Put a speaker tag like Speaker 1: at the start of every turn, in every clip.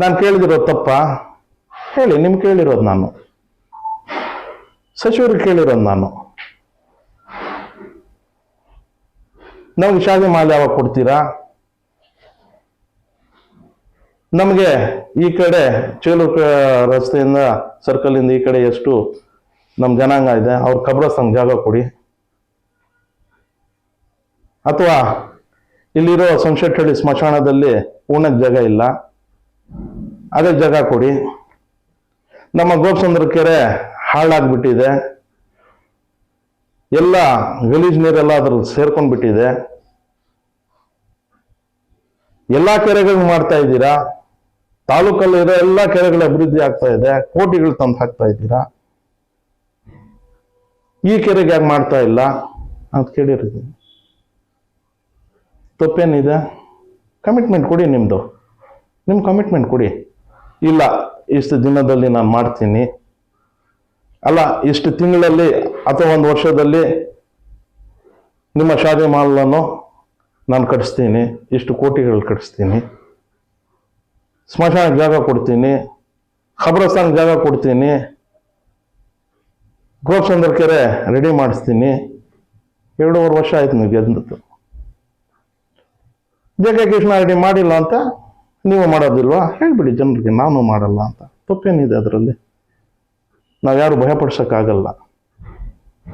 Speaker 1: ನಾನು ಕೇಳಿದಿರೋದು ತಪ್ಪ? ಹೇಳಿ ನಿಮ್ಗೆ ಕೇಳಿರೋದು ನಾನು. ಸಚಿವರು ಕೇಳಿರೋದು ನಾನು. ನಮ್ಗೆ ಶಾದಿ ಮಾಲೆ ಯಾವಾಗ ಕೊಡ್ತೀರಾ? ನಮಗೆ ಈ ಕಡೆ ಚೇಲೂರು ರಸ್ತೆಯಿಂದ ಸರ್ಕಲಿಂದ ಈ ಕಡೆ ಎಷ್ಟು ನಮ್ಮ ಜನಾಂಗ ಇದೆ, ಅವ್ರ ಕಬ್ರಸ್ತಾನ್ ಜಾಗ ಕೊಡಿ. ಅಥವಾ ಇಲ್ಲಿರೋ ಸಂಶೆಟ್ಟಹಳ್ಳಿ ಸ್ಮಶಾನದಲ್ಲಿ ಉಣ್ಣಕ್ಕೆ ಜಾಗ ಇಲ್ಲ? ಅದೇ ಜಾಗ ಕೊಡಿ. ನಮ್ಮ ಗೋಪಸಂದ್ರ ಕೆರೆ ಹಾಳಾಗ್ಬಿಟ್ಟಿದೆ. ಎಲ್ಲ ಗಲೀಜ್ ನೀರೆಲ್ಲ ಅದ್ರಲ್ಲಿ ಸೇರ್ಕೊಂಡ್ಬಿಟ್ಟಿದೆ. ಎಲ್ಲಾ ಕೆರೆಗಳು ಮಾಡ್ತಾ ಇದ್ದೀರಾ? ತಾಲೂಕಲ್ಲಿ ಇರೋ ಎಲ್ಲಾ ಕೆರೆಗಳ ಅಭಿವೃದ್ಧಿ ಆಗ್ತಾ ಇದೆ. ಕೋಟಿಗಳು ತಂದು ಹಾಕ್ತಾ ಇದ್ದೀರಾ? ಈ ಕೆರೆಗೆ ಯಾಕೆ ಮಾಡ್ತಾ ಇಲ್ಲ? ಅಂತ ಕೇಳಿರ್ತೀನಿ ತಪ್ಪೇನಿದೆ? ಕಮಿಟ್ಮೆಂಟ್ ಕೊಡಿ ನಿಮ್ಮದು ನಿಮ್ಮ ಕಮಿಟ್ಮೆಂಟ್ ಕೊಡಿ. ಇಲ್ಲ, ಇಷ್ಟು ದಿನದಲ್ಲಿ ನಾನು ಮಾಡ್ತೀನಿ. ಅಲ್ಲ, ಇಷ್ಟು ತಿಂಗಳಲ್ಲಿ ಅಥವಾ ಒಂದು ವರ್ಷದಲ್ಲಿ ನಿಮ್ಮ ಶಾದಿ ಮಾಲನ್ನು ನಾನು ಕಟ್ಟಿಸ್ತೀನಿ ಇಷ್ಟು ಕೋಟಿಗಳು ಕಟ್ಟಿಸ್ತೀನಿ ಸ್ಮಶಾನ ಜಾಗ ಕೊಡ್ತೀನಿ ಖಬ್ರಸ್ಥಾನ ಜಾಗ ಕೊಡ್ತೀನಿ ಗೋಪಚಂದ್ರ ಕೆರೆ ರೆಡಿ ಮಾಡಿಸ್ತೀನಿ. ಎರಡೂವರೆ ವರ್ಷ ಆಯ್ತು ನೀವು ಗೆದ್ದು ಜೆ ಕೆ ಕೃಷ್ಣ ರೆಡಿ ಮಾಡಿಲ್ಲ ಅಂತ ನೀವು ಮಾಡೋದಿಲ್ವಾ? ಹೇಳಿಬಿಡಿ ಜನರಿಗೆ, ನಾನು ಮಾಡಲ್ಲ ಅಂತ. ತಪ್ಪೇನಿದೆ ಅದರಲ್ಲಿ? ನಾವು ಯಾರು ಭಯಪಡ್ಸೋಕ್ಕಾಗಲ್ಲ.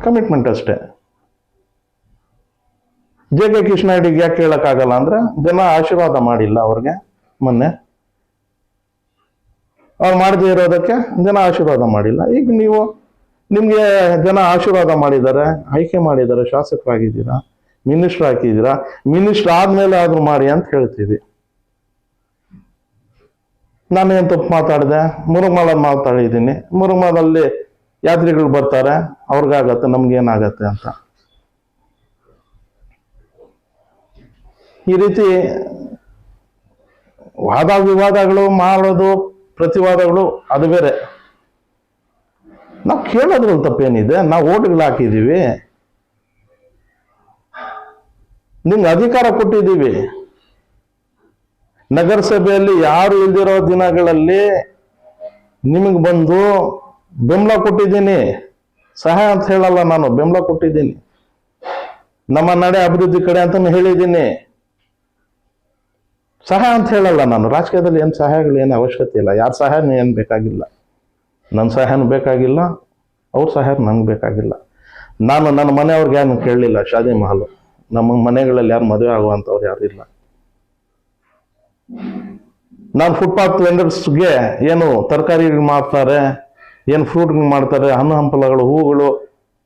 Speaker 1: ಕಮಿಟ್ಮೆಂಟ್ ಅಷ್ಟೇ. ಜೆ ಕೆ ಕೃಷ್ಣ ರೆಡ್ಡಿಗೆ ಯಾಕೆ ಕೇಳೋಕ್ಕಾಗಲ್ಲ ಅಂದರೆ, ಜನ ಆಶೀರ್ವಾದ ಮಾಡಿಲ್ಲ ಅವ್ರಿಗೆ ಮೊನ್ನೆ. ಅವ್ರು ಮಾಡದೇ ಇರೋದಕ್ಕೆ ಜನ ಆಶೀರ್ವಾದ ಮಾಡಿಲ್ಲ. ಈಗ ನೀವು, ನಿಮಗೆ ಜನ ಆಶೀರ್ವಾದ ಮಾಡಿದ್ದಾರೆ, ಆಯ್ಕೆ ಮಾಡಿದ್ದಾರೆ, ಶಾಸಕರಾಗಿದ್ದೀರಾ, ಮಿನಿಸ್ಟರ್ ಹಾಕಿದ್ದೀರಾ, ಮಿನಿಸ್ಟರ್ ಆದಮೇಲೆ ಆದರೂ ಮಾಡಿ ಅಂತ ಹೇಳ್ತೀವಿ. ನಾನೇನು ತಪ್ಪು ಮಾತಾಡಿದೆ? ಮುರುಗಮಾಲ ಮಾತಾಡಿದ್ದೀನಿ ಮುರುಗಮಾಲಲ್ಲಿ ಯಾತ್ರಿಗಳು ಬರ್ತಾರೆ, ಅವ್ರಿಗಾಗತ್ತೆ, ನಮ್ಗೇನಾಗತ್ತೆ ಅಂತ. ಈ ರೀತಿ ವಾದ ವಿವಾದಗಳು ಮಾಡೋದು, ಪ್ರತಿವಾದಗಳು ಅದು ಬೇರೆ. ನಾವು ಕೇಳೋದ್ರಲ್ಲಿ ತಪ್ಪೇನಿದೆ? ನಾವು ಓಟ್ಗಳು ಹಾಕಿದ್ದೀವಿ ನಿಮ್ಗೆ ಅಧಿಕಾರ ಕೊಟ್ಟಿದ್ದೀವಿ ನಗರಸಭೆಯಲ್ಲಿ ಯಾರು ಇಲ್ದಿರೋ ದಿನಗಳಲ್ಲಿ ನಿಮಗೆ ಬಂದು ಬೆಂಬಲ ಕೊಟ್ಟಿದ್ದೀನಿ. ಸಹಾಯ ಅಂತ ಹೇಳಲ್ಲ ನಾನು, ಬೆಂಬಲ ಕೊಟ್ಟಿದ್ದೀನಿ. ನಮ್ಮ ನಡೆ ಅಭಿವೃದ್ಧಿ ಕಡೆ ಅಂತ ಹೇಳಿದ್ದೀನಿ. ಸಹಾಯ ಅಂತ ಹೇಳಲ್ಲ ನಾನು, ರಾಜಕೀಯದಲ್ಲಿ ಏನು ಸಹಾಯಗಳು, ಏನು ಅವಶ್ಯಕತೆ ಇಲ್ಲ. ಯಾರ ಸಹಾಯನೂ ಏನು ಬೇಕಾಗಿಲ್ಲ. ನನ್ನ ಸಹಾಯನೂ ಬೇಕಾಗಿಲ್ಲ, ಅವ್ರ ಸಹಾಯ ನನಗೆ ಬೇಕಾಗಿಲ್ಲ. ನಾನು ನನ್ನ ಮನೆಯವ್ರಿಗೆ ಏನು ಕೇಳಲಿಲ್ಲ, ಶಾದಿ ಮಹಲ್. ನಮ್ಮ ಮನೆಗಳಲ್ಲಿ ಯಾರು ಮದುವೆ ಆಗುವಂಥವ್ರು ಯಾರು ಇಲ್ಲ. ನಾನು ಫುಟ್ಪಾತ್ ವೆಂಡರ್ಸ್ಗೆ ಏನು ತರಕಾರಿ ಮಾಡ್ತಾರೆ ಏನು ಫ್ರೂಟ್ಗಳು ಮಾಡ್ತಾರೆ, ಹಣ್ಣು ಹಂಪಲಗಳು ಹೂಗಳು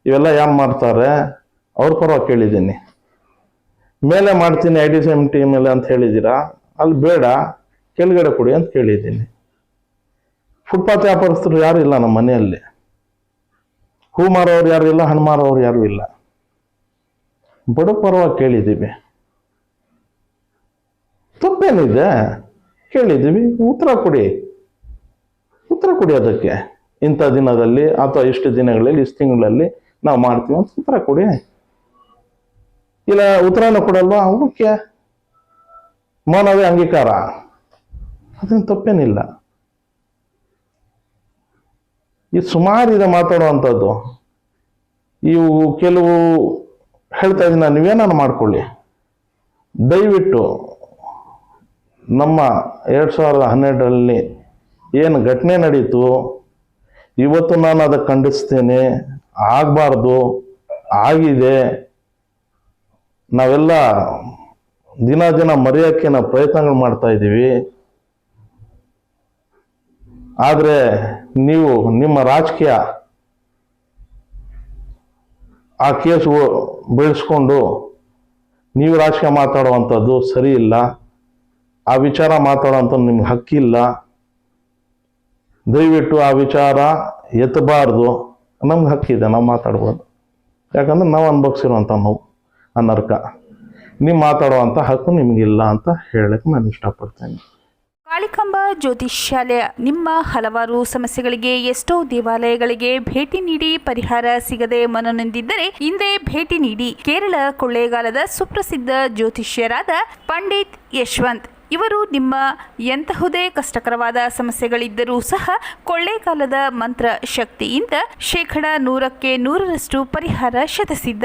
Speaker 1: ಇವೆಲ್ಲ ಯಾವ ಮಾಡ್ತಾರೆ ಅವ್ರ ಪರವಾಗಿ ಕೇಳಿದ್ದೀನಿ. ಮೇಲೆ ಮಾಡ್ತೀನಿ I D C M T ಮೇಲೆ ಅಂತ ಹೇಳಿದ್ದೀರಾ? ಅಲ್ಲಿ ಬೇಡ, ಕೆಳಗಡೆ ಕೊಡಿ ಅಂತ ಕೇಳಿದ್ದೀನಿ. ಫುಟ್ಪಾತ್ ವ್ಯಾಪಾರಸ್ಥರು ಯಾರು ಇಲ್ಲ ನಮ್ಮ ಮನೆಯಲ್ಲಿ. ಹೂ ಮಾರೋರು ಯಾರು ಇಲ್ಲ, ಹಣ್ಣು ಮಾರೋರು ಯಾರು ಇಲ್ಲ. ಬಡ ಪರವಾಗಿ ಕೇಳಿದ್ದೀವಿ. ತಪ್ಪೇನಿದೆ ಕೇಳಿದ್ದೀವಿ ಉತ್ತರ ಕೊಡಿ. ಉತ್ತರ ಕೊಡಿ ಅದಕ್ಕೆ. ಇಂಥ ದಿನದಲ್ಲಿ ಅಥವಾ ಇಷ್ಟು ದಿನಗಳಲ್ಲಿ, ಇಷ್ಟು ತಿಂಗಳಲ್ಲಿ ನಾವು ಮಾಡ್ತೀವಿ ಅಂತ ಉತ್ತರ ಕೊಡಿ. ಇಲ್ಲ, ಉತ್ತರನ ಕೊಡಲ್ವಾ? ಓಕೆ. ಮೌನವೇ ಅಂಗೀಕಾರ. ಅದೇನು ತಪ್ಪೇನಿಲ್ಲ. ಇದು ಸುಮಾರಿದೆ ಮಾತಾಡುವಂಥದ್ದು. ಇವು ಕೆಲವು ಹೇಳ್ತಾ ಇದ್ದೀನಿ ನೀವೇನಾರು ಮಾಡ್ಕೊಳ್ಳಿ. ದಯವಿಟ್ಟು ನಮ್ಮ ಎರಡು ಸಾವಿರದ ಹನ್ನೆರಡರಲ್ಲಿ ಏನು ಘಟನೆ ನಡೀತು? ಇವತ್ತು ನಾನು ಅದಕ್ಕೆ ಖಂಡಿಸ್ತೇನೆ. ಆಗಬಾರ್ದು. ಆಗಿದೆ. ನಾವೆಲ್ಲ ದಿನ ದಿನ ಮರೆಯೋಕ್ಕೆ ನಾವು ಪ್ರಯತ್ನಗಳು ಮಾಡ್ತಾ ಇದ್ದೀವಿ. ಆದರೆ ನೀವು ನಿಮ್ಮ ರಾಜಕೀಯ ಆ ಕೇಸ್ ಬೆಳೆಸ್ಕೊಂಡು ನೀವು ರಾಜಕೀಯ ಮಾತಾಡುವಂಥದ್ದು ಸರಿ ಇಲ್ಲ. ಆ ವಿಚಾರ ಅಂತ ನಿಮ್ಗೆ ಹಕ್ಕಿಲ್ಲ ದಯವಿಟ್ಟು ಆ ವಿಚಾರ ಎತ್ತಬಾರ್ದು. ನಮ್ಗೆ ಹಕ್ಕಿದೆ ನಾವು ಮಾತಾಡ್ಬೋದು. ಯಾಕಂದ್ರೆ ನಾವು ಅನುಭವಿಸಿರುವಂಥ ನೋವು ಆ ನರ್ಕ ನೀವು ಮಾತಾಡುವಂಥ ಹಕ್ಕು ನಿಮಗಿಲ್ಲ ಅಂತ ಹೇಳಕ್ಕೆ ನಾನು ಇಷ್ಟಪಡ್ತೇನೆ.
Speaker 2: ಕಾಳಿಕಂಬ ಜ್ಯೋತಿಷ್ಯಾಲಯ ನಿಮ್ಮ ಹಲವಾರು ಸಮಸ್ಯೆಗಳಿಗೆ ಎಷ್ಟೋ ದೇವಾಲಯಗಳಿಗೆ ಭೇಟಿ ನೀಡಿ ಪರಿಹಾರ ಸಿಗದೆ ಮನನೊಂದಿದ್ದರೆ ಹಿಂದೆ ಭೇಟಿ ನೀಡಿ ಕೇರಳ ಕೊಳ್ಳೇಗಾಲದ ಸುಪ್ರಸಿದ್ಧ ಜ್ಯೋತಿಷ್ಯರಾದ ಪಂಡಿತ್ ಯಶವಂತ್. ಇವರು ನಿಮ್ಮ ಎಂತಹುದೇ ಕಷ್ಟಕರವಾದ ಸಮಸ್ಯೆಗಳಿದ್ದರೂ ಸಹ ಕೊಳ್ಳೇಗಾಲದ ಮಂತ್ರ ಶಕ್ತಿಯಿಂದ ಶೇಕಡ ನೂರಕ್ಕೆ ನೂರರಷ್ಟು ಪರಿಹಾರ ಶತಸಿದ್ಧ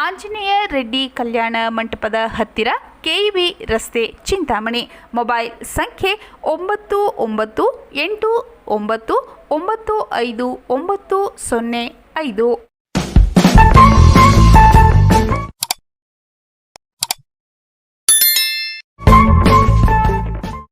Speaker 2: ಆಂಜನೇಯ ರೆಡ್ಡಿ ಕಲ್ಯಾಣ ಮಂಟಪದ ಹತ್ತಿರ ಕೆಇಬಿ ರಸ್ತೆ ಚಿಂತಾಮಣಿ. ಮೊಬೈಲ್ ಸಂಖ್ಯೆ ಒಂಬತ್ತು ಒಂಬತ್ತು ಎಂಟು ಒಂಬತ್ತು ಒಂಬತ್ತು ಐದು ಒಂಬತ್ತು ಸೊನ್ನೆ ಐದು.